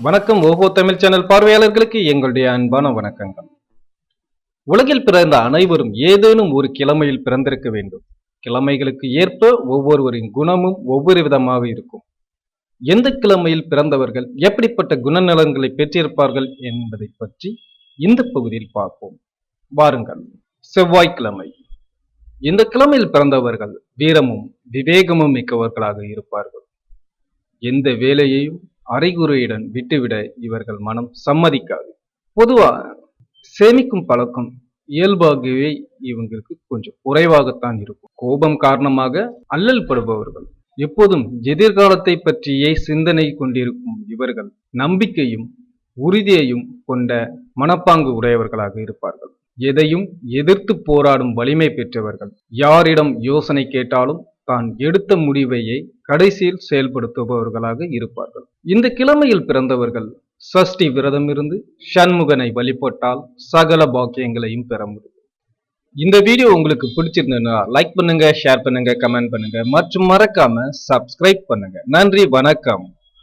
வணக்கம். ஓஹோ தமிழ் சேனல் பார்வையாளர்களுக்கு எங்களுடைய அன்பான வணக்கங்கள். உலகில் பிறந்த அனைவரும் ஏதேனும் ஒரு கிழமையில் பிறந்திருக்க வேண்டும். கிழமைகளுக்கு ஏற்ப ஒவ்வொருவரின் குணமும் ஒவ்வொரு விதமாக இருக்கும். எந்த கிழமையில் பிறந்தவர்கள் எப்படிப்பட்ட குணநலன்களை பெற்றிருப்பார்கள் என்பதை பற்றி இந்த பகுதியில் பார்ப்போம். வாருங்கள். செவ்வாய்க்கிழமை. இந்த கிழமையில் பிறந்தவர்கள் வீரமும் விவேகமும் மிக்கவர்களாக இருப்பார்கள். எந்த வேலையையும் அறிகுறியுடன் விட்டுவிட இவர்கள் மனம் சம்மதிக்காது. பொதுவாக சேமிக்கும் பழக்கம் இயல்பாகவே இவங்களுக்கு கொஞ்சம் குறைவாகத்தான் இருக்கும். கோபம் காரணமாக அல்லல் படுபவர்கள் எப்போதும் எதிர்காலத்தை பற்றியே சிந்தனை கொண்டிருக்கும் இவர்கள் நம்பிக்கையும் உறுதியையும் கொண்ட மனப்பாங்கு உடையவர்களாக இருப்பார்கள். எதையும் எதிர்த்து போராடும் வலிமை பெற்றவர்கள் யாரிடம் யோசனை கேட்டாலும் தான் எடுத்த முடிவையை கடைசியில் செயல்படுத்துபவர்களாக இருப்பார்கள். இந்த கிழமையில் பிறந்தவர்கள் சஷ்டி விரதம் இருந்து சண்முகனை வழிபட்டால் சகல பாக்கியங்களையும் பெற முடியும். இந்த வீடியோ உங்களுக்கு பிடிச்சிருந்ததுன்னா லைக் பண்ணுங்க ஷேர் பண்ணுங்க கமெண்ட் பண்ணுங்க. மற்றும் மறக்காம சப்ஸ்கிரைப் பண்ணுங்க. நன்றி வணக்கம்.